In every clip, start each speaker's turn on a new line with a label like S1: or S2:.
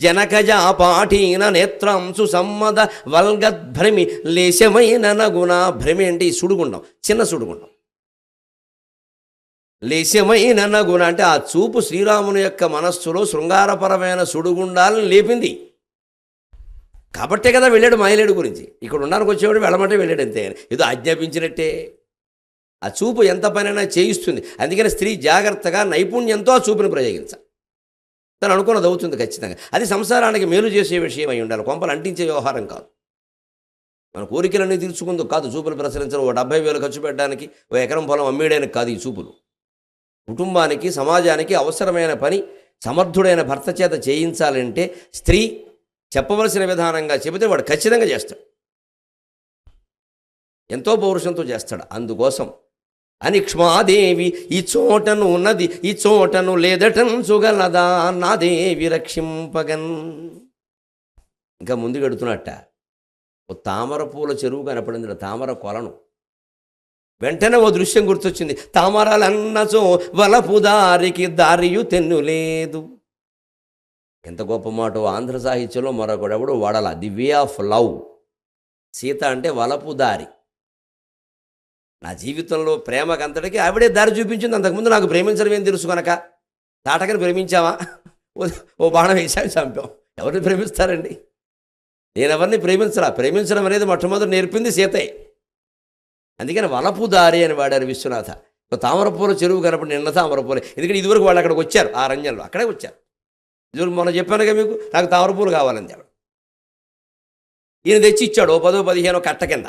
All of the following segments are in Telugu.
S1: జనకజా పాఠీన నేత్రాంశు సమ్మద వల్గద్భ్రమి లేశమైన నగుణ భ్రమి అంటే ఈ సుడుగుండం చిన్న సుడుగుండం. లేశమైన నగుణ అంటే ఆ చూపు శ్రీరాముని యొక్క మనస్సులో శృంగారపరమైన సుడుగుండాలను లేపింది. కాబట్టే కదా వెళ్ళాడు మహిళడు గురించి. ఇక్కడ ఉండడానికి వచ్చేవాడు వెళ్ళమంటే వెళ్ళాడు అంతే ఏదో ఆజ్ఞాపించినట్టే. ఆ చూపు ఎంత పనైనా చేయిస్తుంది. అందుకని స్త్రీ జాగ్రత్తగా నైపుణ్యంతో ఆ చూపును ప్రయోగించాలి. తను అనుకున్నది అవుతుంది ఖచ్చితంగా. అది సంసారానికి మేలు చేసే విషయం అయి ఉండాలి. కొంపలు అంటించే వ్యవహారం కాదు. మన కోరికలన్నీ తీర్చుకుందో కాదు చూపులు ప్రసరించడం. ఓ డెబ్బై వేలు ఖర్చు పెట్టడానికి ఓ ఎకరం పొలం అమ్మేయడానికి కాదు ఈ చూపులు. కుటుంబానికి సమాజానికి అవసరమైన పని సమర్థుడైన భర్త చేత చేయించాలంటే స్త్రీ చెప్పవలసిన విధానంగా చెబితే వాడు ఖచ్చితంగా చేస్తాడు. ఎంతో పౌరుషంతో చేస్తాడు. అందుకోసం అనిక్ష్మాదేవి ఈ చోటను ఉన్నది ఈ చోటను లేదటం సుగలదా నా రక్షింపగన్. ఇంకా ముందు గడుతున్నట్ట. ఓ తామర పూల చెరువు కనపడింది తామర కొలను. వెంటనే ఓ దృశ్యం గుర్తొచ్చింది. తామరలన్నచో వలపు దారికి దారియు తెన్నులేదు ఎంత గొప్ప మాట ఆంధ్ర సాహిత్యంలో మరొకడెవడు వడల. The way of love. Sita అంటే వలపు దారి. నా జీవితంలో ప్రేమకంతటికి ఆవిడే దారి చూపించింది. అంతకుముందు నాకు ప్రేమించడం ఏం తెలుసు కనుక తాటకని ప్రేమించావా? ఓ- బాణం వేసాక చంపాం. ఎవరిని ప్రేమిస్తారండి? నేను ఎవరిని ప్రేమించరా ప్రేమించడం అనేది మొట్టమొదటి నేర్పింది సీతయ్య అందుకని వలపు దారి అని వాడారు విశ్వనాథ. తామరపూల చెరువు కనపడి నిన్న తామరపూల ఎందుకంటే ఇదివరకు వాళ్ళు అక్కడికి వచ్చారు ఆ రంజంలో అక్కడే వచ్చారు. ఇదివరకు మొన్న చెప్పానుగా మీకు నాకు తామరపూలు కావాలని ఈయన తెచ్చి ఇచ్చాడు ఓ పదో పదిహేనో కట్ట కింద.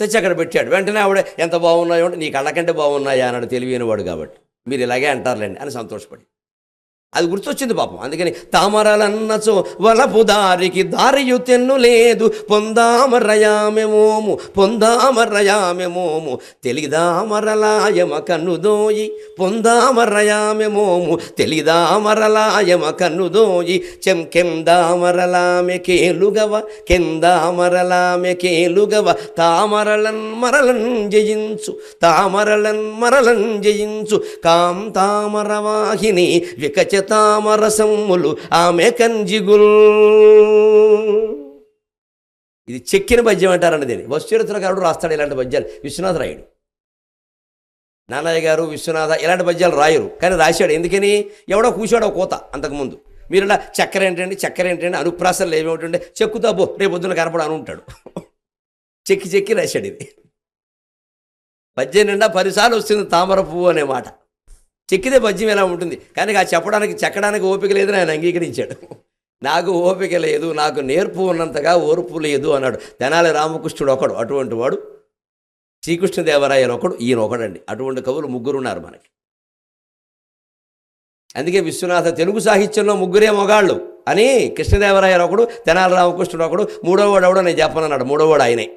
S1: తెచ్చి అక్కడ పెట్టాడు. వెంటనే ఆవిడ ఎంత బాగున్నాయో అంటే నీ కళ్ళకంటే బాగున్నాయా? అన్నాడు తెలివైన వాడు కాబట్టి. మీరు ఇలాగే అంటారులేండి అని సంతోషపడి. అది గుర్తొచ్చింది పాపం. అందుకని తామరలన్నచో వలపు దారికి దారియు తెన్ను లేదు. పొందామరయామెమోము పొందామరయామెమోము. తెలిదామరలాయమ కన్నుదోయి పొందామరయామెమోము. తెలిదామరలాయమ కన్నుదోయి చెం కెందామరలామె కేలుగవ కెందామరలామె కేలుగవ. తామరలన్ మరలన్ జయించు తామరలన్ మరలన్ జయించు. కాం తామరవాహిని వికచ తామరసమ్ములు ఆమె కంజిగుల్. ఇది చెక్కిన పద్యం అంటారండి దీన్ని. వస్తుచరిత్రకారుడు రాస్తాడు ఇలాంటి పద్యాలు. విశ్వనాథ్ రాయుడు నాన్నయ్య గారు విశ్వనాథ ఇలాంటి పద్యాలు రాయరు కానీ రాశాడు. ఎందుకని? ఎవడో కూర్చోడో కోత అంతకుముందు. మీరు ఇలా చక్కెర ఏంటండి చక్కెర ఏంటండి అనుప్రాసలు ఏమేమిటంటే చెక్కుతా బో రేపు పొద్దున కనపడ అని ఉంటాడు. చెక్కి చెక్కి రాశాడు ఇది. పద్యం నిండా పదిసార్లు వస్తుంది తామర పువ్వు అనే మాట. చెక్కితే పద్యం ఎలా ఉంటుంది? కానీ ఆ చెప్పడానికి చెక్కడానికి ఓపిక లేదని ఆయన అంగీకరించాడు. నాకు ఓపిక లేదు నాకు నేర్పు ఉన్నంతగా ఓర్పు లేదు అన్నాడు. తెనాలి రామకృష్ణుడు ఒకడు అటువంటి వాడు. శ్రీకృష్ణదేవరాయలు ఒకడు ఈయన ఒకడండి. అటువంటి కవులు ముగ్గురు ఉన్నారు మనకి. అందుకే విశ్వనాథ తెలుగు సాహిత్యంలో ముగ్గురే మొగాళ్ళు. అని కృష్ణదేవరాయలు ఒకడు తెనాలి రామకృష్ణుడు ఒకడు మూడోవాడు ఎవడో నేను చెప్పనన్నాడు. మూడోవాడు ఆయనే.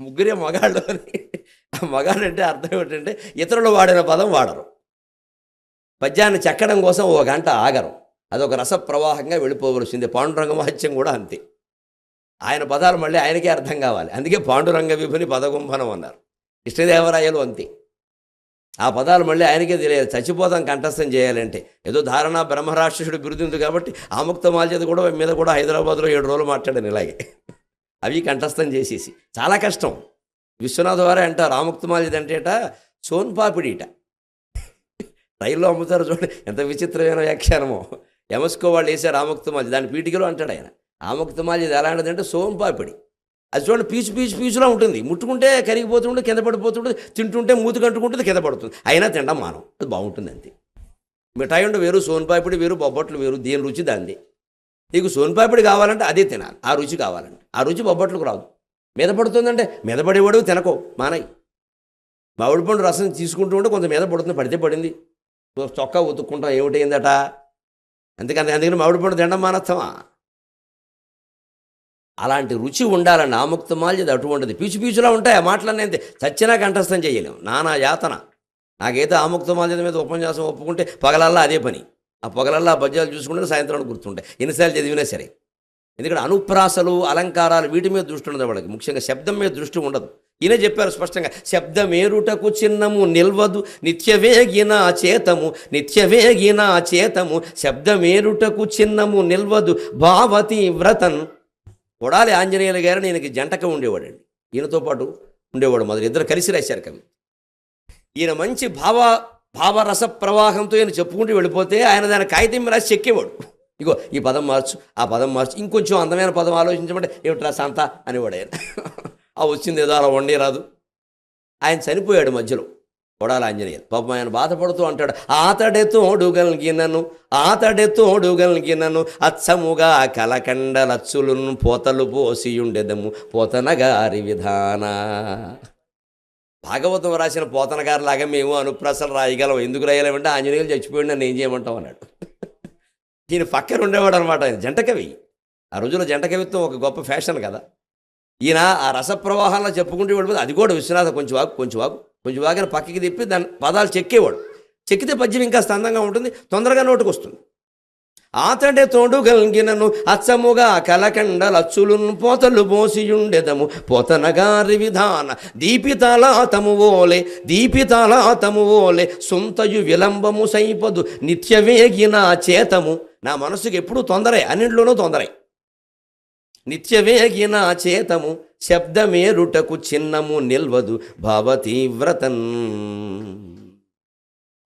S1: ముగ్గురే మగాళ్ళు అని. ఆ మగాడు అంటే అర్థం ఏమిటంటే ఇతరులు వాడిన పదం వాడరు. పద్యాన్ని చెక్కడం కోసం ఓ గంట ఆగరు. అదొక రసప్రవాహంగా వెళ్ళిపోవలసింది. పాండురంగ మహత్యం కూడా అంతే. ఆయన పదాలు మళ్ళీ ఆయనకే అర్థం కావాలి. అందుకే పాండురంగ విభుని పదగుంభనం అన్నారు. కృష్ణదేవరాయలు అంతే. ఆ పదాలు మళ్ళీ ఆయనకే తెలియదు చచ్చిపోతాం కంఠస్థం చేయాలంటే. ఏదో ధారణ బ్రహ్మరాక్షసుడు బిరుదు ఉంది కాబట్టి ఆముక్త మాల్యత కూడా మీద కూడా హైదరాబాద్లో ఏడు రోజులు మాట్లాడాను ఇలాగే. అవి కంఠస్థం చేసేసి. చాలా కష్టం. విశ్వనాథ్ వారే అంట రామకుమారిది అంటేట సోన్పాపిడిట రైల్లో అమ్ముతారు చూడండి ఎంత విచిత్రమైన వ్యాఖ్యానమో. ఎమస్కో వాళ్ళు వేసే రామకుమారి దాని పీటికలో అంటాడు ఆయన. ఆముక్తమాల్యది ఎలాంటిది అంటే సోంపాపిడి అది చూడండి పీచు పీచు పీచులా ఉంటుంది. ముట్టుకుంటే కరిగిపోతుంటుంది కింద పడిపోతుంటుంది తింటుంటే మూతి కంటుకుంటుంది కింద పడుతుంది. అయినా తినడం మానం. అది బాగుంటుంది అంతే. మిఠాయి ఉంటే వేరు సోన్పాపిడి వేరు బొబ్బట్లు వేరు దీని రుచి దాంది నీకు సోన్పాపిడి కావాలంటే అదే తినాలి. ఆ రుచి కావాలంటే. ఆ రుచి బొబ్బట్లకు రాదు. మీద పడుతుందంటే మీద పడేవాడు తినకో మానయ్. మామిడి పండు రసం తీసుకుంటూ ఉంటే కొంత మీద పడుతుంది పడితే పడింది. చొక్కా ఉతుక్కుంటాం ఏమిటైందట అందుకని అందుకని మామిడి పండు తినడం మానస్తామా? అలాంటి రుచి ఉండాలని ఆముక్తమాల్యది అటువంటిది పీచు పీచులా ఉంటాయి ఆ మాటలన్నీ చచ్చినా కంఠస్థం చేయలేము నానా యాతన. నాకైతే ఆముక్తమాల్యద మీద ఉపన్యాసం ఒప్పుకుంటే పగలల్లా అదే పని. ఆ పొగలల్లా ఆ పద్యాలు చూసుకుంటే సాయంత్రం గుర్తుంటాయి. ఎన్నిసార్లు చదివినా సరే. ఎందుకంటే అనుప్రాసలు అలంకారాలు వీటి మీద దృష్టి ఉండదు వాళ్ళకి. ముఖ్యంగా శబ్దం మీద దృష్టి ఉండదు. ఈయన చెప్పారు స్పష్టంగా శబ్దమేరుటకు చిన్నము నిల్వదు నిత్యవేగిన చేతము నిత్యవేగిన చేతము శబ్దమేరుటకు చిన్నము నిల్వదు భావతి వ్రతన్. కొడాలి ఆంజనేయులు గారు ఈయనకి జంటక ఉండేవాడండి. ఈయనతో పాటు ఉండేవాడు మొదలు ఇద్దరు కలిసి రాశారు కవి. ఈయన మంచి భావ భావరస ప్రవాహంతో ఈయన చెప్పుకుంటూ వెళ్ళిపోతే ఆయన దాని కాగితం మీద రాసి చెక్కేవాడు. ఇగో ఈ పదం మార్చు ఆ పదం మార్చు ఇంకొంచెం అందమైన పదం ఆలోచించమంటే ఏమిట్రా సంత అనేవాడు ఆయన. ఆ వచ్చింది ఏదో అలా వండి రాదు. ఆయన చనిపోయాడు మధ్యలో. కొడాల ఆంజనేయులు. పాపం ఆయన బాధపడుతూ అంటాడు ఆతడే తోడుగలిగినను ఆతడే గిన్నను అచ్చముగా కలకండలచ్చులున్ పోతలు పోసియుండెదము పోతనగారి విధాన. భాగవతం రాసిన పోతన గారిలాగా మేము అనుప్రాసలు రాయగలం ఎందుకు రాయలేమంటే ఆంజనేయులు చచ్చిపోయాడు నన్ను ఏం చేయమంటాం అన్నాడు. ఈయన పక్కన ఉండేవాడు అనమాట ఆయన జంట కవి. ఆ రోజుల్లో జంట కవిత్వం ఒక గొప్ప ఫ్యాషన్ కదా. ఈయన ఆ రస ప్రవాహంలో చెప్పుకుంటూ వెళ్ళిపోతే అది కూడా విశ్వనాథ కొంచెం వాకు కొంచెం వాకు కొంచెం వాగిన పక్కకి తిప్పి దాని పదాలు చెక్కేవాడు. చెక్కితే పద్యం ఇంకా స్తందంగా ఉంటుంది తొందరగా నోటుకు వస్తుంది ఆతడే తోడు గల్గినను అచ్చముగా కలకండలచ్చులున్ పోతలు పోసియుండెదము పోతనగారి విధాన దీపితలాతము ఓలే దీపితలాతము ఓలే సొంతయు విలంబము సైపదు నిత్యవేగిన చేతము. నా మనసుకు ఎప్పుడు తొందరే అన్నింటిలోనూ తొందరే. నిత్యవేగిన చేతము శబ్దమేరుటకు చిన్నము నిల్వదు భావతీవ్రతన్.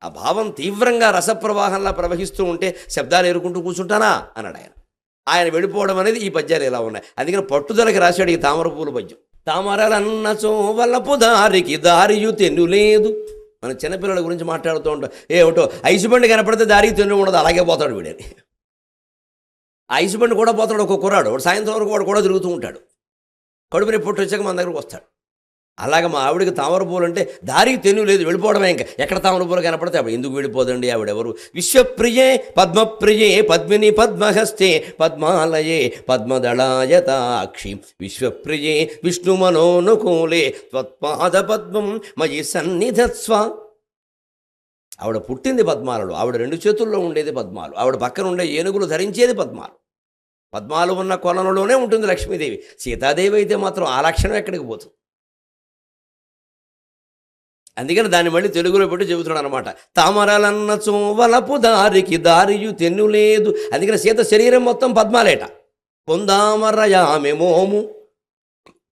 S1: ఆ భావం తీవ్రంగా రసప్రవాహంలా ప్రవహిస్తూ ఉంటే శబ్దాలు ఎరుకుంటూ కూర్చుంటానా? అన్నాడు ఆయన. ఆయన వెళ్ళిపోవడం అనేది ఈ పద్యాలు ఇలా ఉన్నాయి? అందుకని పట్టుదలకి రాశాడు ఈ తామర పూల పద్యం. తామరలన్న చోవలపు దారికి దారియు తెన్నులేదు మన చిన్నపిల్లల గురించి మాట్లాడుతూ ఉంటాం ఏమిటో ఐసు బండి కనపడితే దారికి తెన్ను ఉండదు అలాగే పోతాడు వీడని ఐసు బండి కూడా పోతాడు ఒక కుర్రాడు. సాయంత్రం వరకు వాడు కూడా తిరుగుతూ ఉంటాడు. కడుపు రేపు పొట్టు వచ్చాక మన దగ్గరకు వస్తాడు. అలాగ మా ఆవిడకి తామర పూలు అంటే దారికి తెన్ను లేదు వెళ్ళిపోవడమే ఇంకా. ఎక్కడ తామర పూలు కనపడితే ఆవిడ ఎందుకు వెళ్ళిపోదండి ఆవిడెవరు? విశ్వప్రియే పద్మప్రియే పద్మిని పద్మహస్తే పద్మాలయే పద్మదళాయతాక్షి. విశ్వప్రియే విష్ణు మనోనుకూలే త్వత్పాద పద్మం మయి సన్నిధత్స్వ ఆవిడ పుట్టింది పద్మాలలో ఆవిడ రెండు చేతుల్లో ఉండేది పద్మాలు ఆవిడ పక్కన ఉండే ఏనుగులు ధరించేది పద్మాలు. పద్మాలు ఉన్న కొలనులోనే ఉంటుంది లక్ష్మీదేవి. సీతాదేవి అయితే మాత్రం ఆ లక్షణం ఎక్కడికి పోతుంది అందుకని దాన్ని మళ్ళీ తెలుగులో పెట్టి చెబుతున్నాడు అనమాట తామరలన్న చోవలపు దారికి దారియు తెన్ను లేదు. అందుకని సీత శరీరం మొత్తం పద్మాలేట. పొందామరయామె మోము.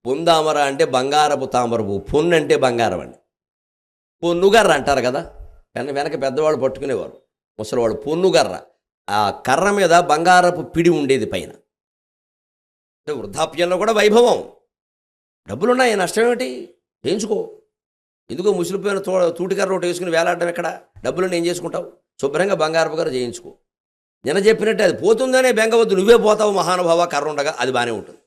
S1: పొందామర అంటే బంగారపు తామరపు పొన్ను అంటే బంగారం అండి. పొన్నుగర్ర అంటారు కదా. వెన వెనక పెద్దవాళ్ళు పట్టుకునేవారు. ముసలివాడు పొన్నుగర్ర. ఆ కర్ర మీద బంగారపు పిడి ఉండేది పైన. వృద్ధాప్యంలో కూడా వైభవం. డబ్బులున్నాయి? నష్టం ఏమిటి చేయించుకో. ఎందుకో ముసిలిపోయిన తో తూటికర్ర ఒకటి వేసుకుని వేలాడడం ఎక్కడ? డబ్బులను ఏం చేసుకుంటావు? శుభ్రంగా బంగారపు కర్ర చేయించుకో. నిన్న చెప్పినట్టే అది పోతుందనే బెంగవద్దు నువ్వే పోతావు మహానుభావ కర్ర ఉండగా అది బాగానే ఉంటుంది.